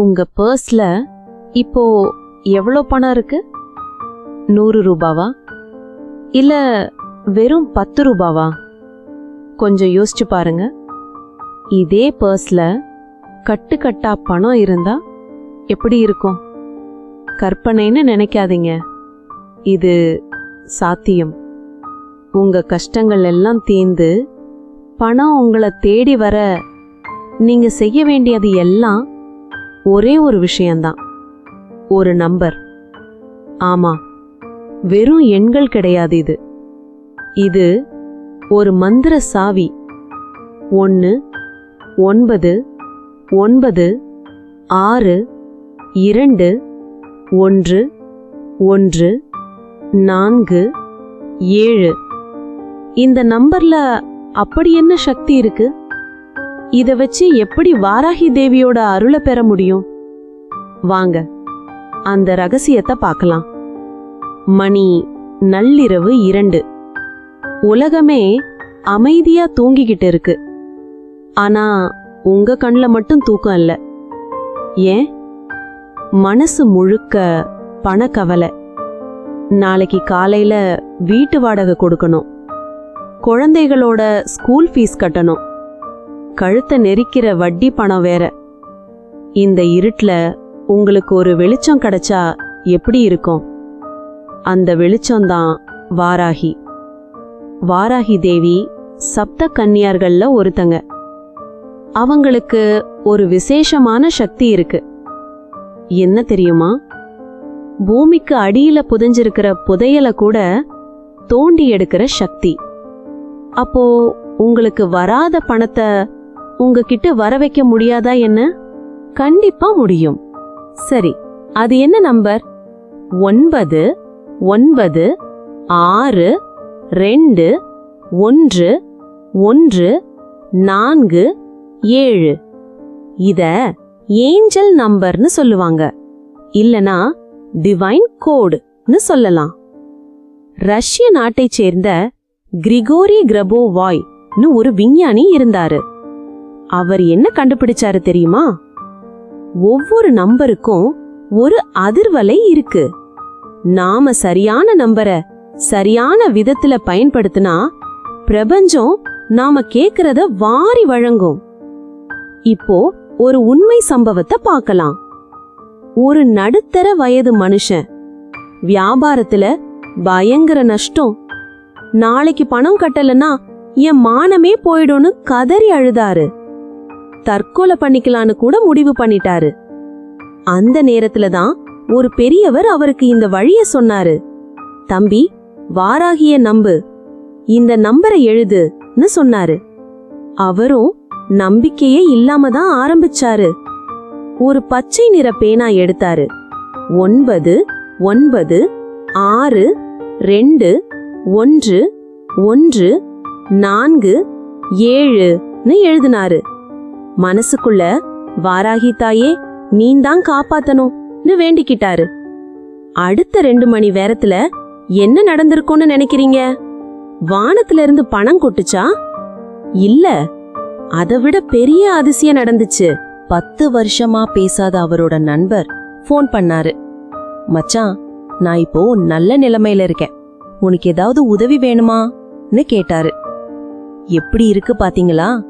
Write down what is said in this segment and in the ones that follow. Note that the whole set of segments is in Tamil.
உங்க பர்ஸ்ல இப்போ எவ்வளோ பணம் இருக்கு? நூறு ரூபாவா? இல்ல வெறும் பத்து ரூபாவா? கொஞ்சம் யோசிச்சு பாருங்க. இதே பர்ஸ்ல கட்டுக்கட்டா பணம் இருந்தா எப்படி இருக்கும்? கற்பனைன்னு நினைக்காதீங்க. இது சாத்தியம். உங்க கஷ்டங்கள் எல்லாம் தீர்ந்து பணம் உங்களை தேடி வர நீங்க செய்ய வேண்டியது எல்லாம் ஒரே ஒரு விஷயம்தான் ஒரு நம்பர். ஆமா வெறும் எண்கள் கிடையாது இது. இது ஒரு மந்திர சாவி. ஒன்று ஒன்பது ஒன்பது ஆறு இரண்டு ஒன்று ஒன்று நான்கு ஏழு. இந்த நம்பர்ல அப்படி என்ன சக்தி இருக்குது இத வச்சு எப்படி வாராகி தேவியோட அருளை பெற முடியும்? வாங்க அந்த ரகசியத்தை பார்க்கலாம். மணி நள்ளிரவு இரண்டு. உலகமே அமைதியா தூங்கிக்கிட்டு இருக்கு. ஆனா உங்க கண்ணில் மட்டும் தூக்கம் இல்ல ஏன்? மனசு முழுக்க பணக்கவலை. நாளைக்கு காலையில வீட்டு வாடகை கொடுக்கணும். குழந்தைகளோட ஸ்கூல் ஃபீஸ் கட்டணும். கழுத்தை நெரிக்கிற வட்டி பணம் வேற. இந்த இருட்டில் உங்களுக்கு ஒரு வெளிச்சம் கிடைச்சா எப்படி இருக்கும்? அந்த வெளிச்சம்தான் வாராகி. வாராகி தேவி சப்த கன்னியார்கள்ல ஒருத்தங்க. அவங்களுக்கு ஒரு விசேஷமான சக்தி இருக்கு. என்ன தெரியுமா? பூமிக்கு அடியில புதைஞ்சிருக்கிற புதையலை கூட தோண்டி எடுக்கிற சக்தி. அப்போ உங்களுக்கு வராத பணத்தை உங்ககிட்ட வர வைக்க முடியாதா என்ன? கண்டிப்பா முடியும். சரி அது என்ன நம்பர்? ஒன்பது ஒன்பது ஆறு ரெண்டு ஒன்று ஒன்று நான்கு ஏழு. இத ஏஞ்சல் நம்பர்னு சொல்லுவாங்க. இல்லனா டிவைன் கோடுன்னு சொல்லலாம். ரஷ்ய நாட்டைச் சேர்ந்த கிரிகோரி கிரபோவாய்னு ஒரு விஞ்ஞானி இருந்தாரு. அவர் என்ன கண்டுபிடிச்சாரு தெரியுமா? ஒவ்வொரு நம்பருக்கும் ஒரு அதிர்வலை இருக்கு. நாம சரியான நம்பரை சரியான விதத்துல பயன்படுத்தினா பிரபஞ்சம் நாம கேக்குறத வாரி வழங்கும். இப்போ ஒரு உண்மை சம்பவத்தை பார்க்கலாம் ஒரு நடுத்தர வயது மனுஷன் வியாபாரத்துல பயங்கர நஷ்டம். நாளைக்கு பணம் கட்டலன்னா என் மானமே போயிடும்னு கதறி அழுதாரு. தற்கொலை பண்ணிக்கலான்னு கூட முடிவு பண்ணிட்டாரு. அந்த நேரத்துல தான் ஒரு பெரியவர் அவருக்கு இந்த வழிய சொன்னாரு. தம்பி வாராகிய நம்பு. இந்த நம்பரை எழுதுன்னு சொன்னாரு. அவரும் நம்பிக்கையே இல்லாம தான் ஆரம்பிச்சாரு. ஒரு பச்சை நிற பேனா எடுத்தாரு. ஒன்பது ஒன்பது ஆறு ரெண்டு ஒன்று ஒன்று நான்கு ஏழுன்னு எழுதினாரு. மனசுக்குள்ள வாராகி தாயே நீந்தான் காப்பாத்தணும்னு வேண்டிக்கிட்டாரு. அடுத்த ரெண்டு மணி நேரத்துல என்ன நடந்திருக்கும்னு நினைக்கிறீங்க? வானத்துல இருந்து பணம் கொட்டுச்சா? இல்ல அதை விட பெரிய அதிசயம் நடந்துச்சு. பத்து வருஷமா பேசாத அவரோட நண்பர் ஃபோன் பண்ணாரு. மச்சான் நான் இப்போ நல்ல நிலைமையில இருக்கேன். உனக்கு ஏதாவது உதவி வேணுமான்னு கேட்டாரு. எப்படி இருக்கு பாத்தீங்களா?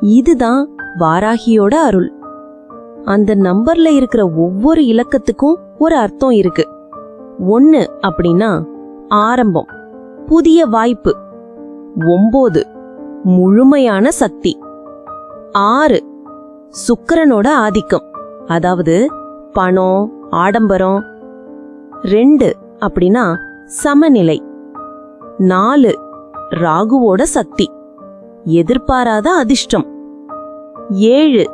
இதுதான் வாராகியோட அருள். அந்த நம்பர்ல இருக்கிற ஒவ்வொரு இலக்கத்துக்கும் ஒரு அர்த்தம் இருக்கு. ஒன்னு அப்படின்னா ஆரம்பம் புதிய வாய்ப்பு. ஒன்பது முழுமையான சக்தி. ஆறு சுக்கரனோட ஆதிக்கம். அதாவது பணம் ஆடம்பரம். ரெண்டு அப்படின்னா சமநிலை. நாலு ராகுவோட சக்தி. எதிர்பாராத அதிர்ஷ்டம். ஏழு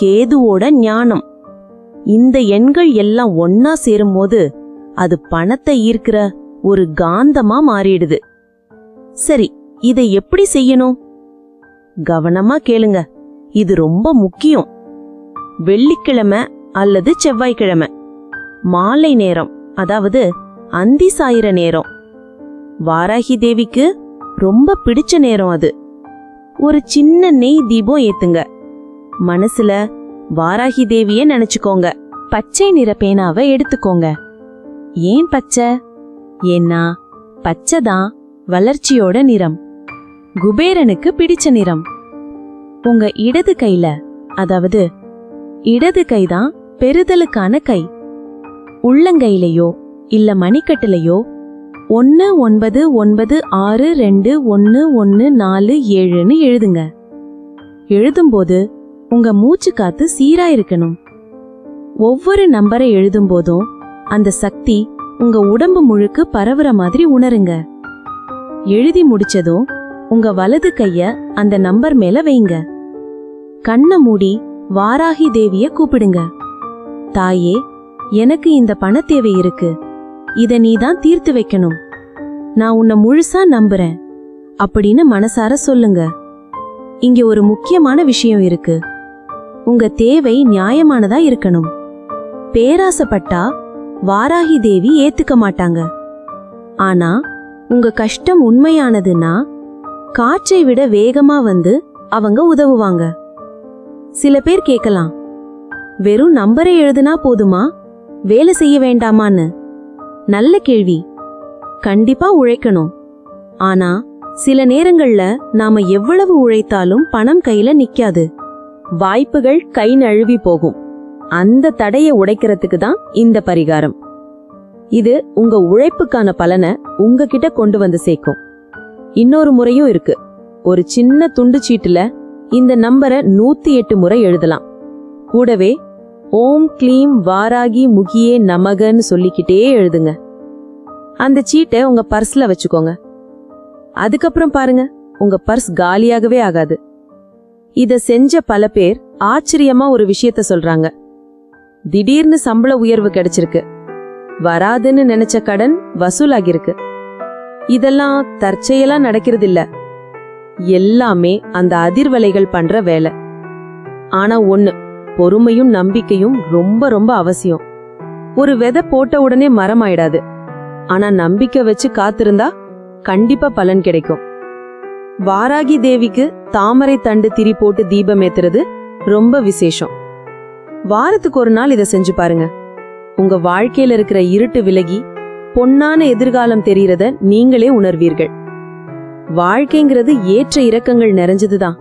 கேதுவோட ஞானம். இந்த எண்கள் எல்லாம் ஒன்னா சேரும்போது அது பணத்தை ஈர்க்கிற ஒரு காந்தமா மாறிடுது. சரி இதை எப்படி செய்யணும்? கவனமா கேளுங்க. இது ரொம்ப முக்கியம். வெள்ளிக்கிழமை அல்லது செவ்வாய்க்கிழமை. மாலை நேரம் அதாவது அந்தி சாயிர நேரம். வாராகி தேவிக்கு ரொம்ப பிடிச்ச நேரம் அது. ஒரு சின்ன நெய் தீபம் ஏத்துங்க. மனசுல வாராகி தேவியே நினைச்சுக்கோங்க. பச்சை நிற பேனாவை எடுத்துக்கோங்க. ஏன் பச்சை? ஏன்னா பச்சை தான் வளர்ச்சியோட நிறம். குபேரனுக்கு பிடிச்ச நிறம். உங்க இடது கையில அதாவது இடது கைதான் பெறுதலுக்கான கை. உள்ளங்கையிலையோ இல்ல மணிக்கட்டுலையோ ஒன்னு ஒன்பது ஒன்பது ஆறு ரெண்டு ஒன்னு ஒன்னு நாலு ஏழுன்னு எழுதுங்க. எழுதும்போது உங்க மூச்சு காத்து சீரா இருக்கணும். ஒவ்வொரு நம்பரை எழுதும் போதும் அந்த சக்தி உங்க உடம்பு முழுக்க பரவுற மாதிரி உணருங்க. எழுதி முடிச்சதும் உங்க வலது கைய அந்த நம்பர் மேல வைங்க. கண்ணை மூடி வாராகி தேவிய கூப்பிடுங்க. தாயே எனக்கு இந்த பண தேவை இருக்கு. இத நீ தான் தீர்த்து வைக்கணும். நான் உன்னை முழுசா நம்புறேன். அப்படின்னு மனசார சொல்லுங்க. இங்க ஒரு முக்கியமான விஷயம் இருக்கு. உங்க தேவை நியாயமானதா இருக்கணும். பேராசப்பட்டா வாராகி தேவி ஏத்துக்க மாட்டாங்க. ஆனா உங்க கஷ்டம் உண்மையானதுன்னா காற்றை விட வேகமா வந்து அவங்க உதவுவாங்க. சில பேர் கேட்கலாம் வெறும் நம்பரை எழுதுனா போதுமா? வேலை செய்ய வேண்டாமான்னு? நல்ல கேள்வி. கண்டிப்பா உழைக்கணும். ஆனா சில நேரங்கள்ல நாம எவ்வளவு உழைத்தாலும் பணம் கையில நிக்காது. வாய்ப்புகள் கை நழுவி போகும். அந்த தடையை உடைக்கிறதுக்கு தான் இந்த பரிகாரம். இது உங்க உழைப்புக்கான பலனை உங்ககிட்ட கொண்டு வந்து சேர்க்கும். இன்னொரு முறையும் இருக்கு. ஒரு சின்ன துண்டு சீட்டுல இந்த நம்பரை நூத்தி எட்டு முறை எழுதலாம். கூடவே ஓம் க்ளீம் வாராகி முகியே நமகன்னு சொல்லிக்கிட்டே எழுதுங்க. அந்த சீட்டை உங்க பர்ஸ்ல வச்சுக்கோங்க. அதுக்கப்புறம் பாருங்க உங்க பர்ஸ் காலியாகவே ஆகாது. இத செஞ்ச பல பேர் ஆச்சரியமா ஒரு விஷயத்த சொல்றாங்க. திடீர்னு சம்பள உயர்வு கிடைச்சிருக்கு. வராதுன்னு நினைச்ச கடன் வசூலாகிருக்கு இதெல்லாம் தற்செயலா நடக்கிறது இல்ல எல்லாமே அந்த அதிர்வலைகள் பண்ற வேலை. ஆனா ஒண்ணு பொறுமையும் நம்பிக்கையும் ரொம்ப ரொம்ப அவசியம். ஒரு விதை போட்ட உடனே மரம் ஆயிடாது ஆனா நம்பிக்கை வச்சு காத்திருந்தா கண்டிப்பா பலன் கிடைக்கும். வாராகி தேவிக்கு தாமரை தண்டு திரி போட்டு தீபம் ஏத்துறது ரொம்ப விசேஷம். வாரத்துக்கு ஒரு நாள் இதை செஞ்சு பாருங்க. உங்க வாழ்க்கையில இருக்கிற இருட்டு விலகி பொன்னான எதிர்காலம் தெரியறத நீங்களே உணர்வீர்கள். வாழ்க்கைங்கிறது ஏற்ற இறக்கங்கள் நிறைஞ்சதுதான்.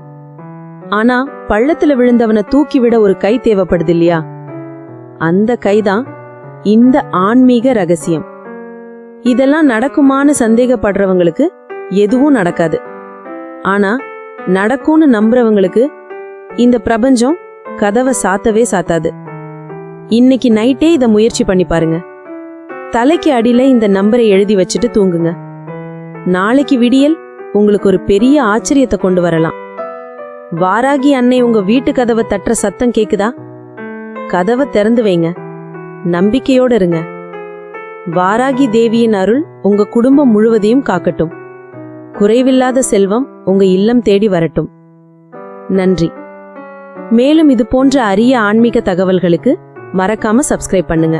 ஆனா பள்ளத்துல விழுந்தவனை தூக்கிவிட ஒரு கை தேவைப்படுது இல்லையா? அந்த கைதான் இந்த ஆன்மீக ரகசியம். இதெல்லாம் நடக்குமான்னு சந்தேகப்படுறவங்களுக்கு எதுவும் நடக்காது. ஆனா நடக்கும்னு நம்புறவங்களுக்கு இந்த பிரபஞ்சம் கதவை சாத்தவே சாத்தாது. இன்னைக்கு நைட்டே இதை முயற்சி பண்ணி பாருங்க. தலைக்கு அடியில இந்த நம்பரை எழுதி வச்சுட்டு தூங்குங்க. நாளைக்கு விடியல் உங்களுக்கு ஒரு பெரிய ஆச்சரியத்தை கொண்டு வரலாம். வாராகி அன்னை உங்க வீட்டு கதவை தட்டுற சத்தம் கேக்குதா? கதவை திறந்து வைங்க. நம்பிக்கையோட இருங்க. வாராகி தேவியின் அருள் உங்க குடும்பம் முழுவதையும் காக்கட்டும். குறைவில்லாத செல்வம் உங்க இல்லம் தேடி வரட்டும். நன்றி. மேலும் இது போன்ற அரிய ஆன்மீக தகவல்களுக்கு மறக்காம சப்ஸ்கிரைப் பண்ணுங்க.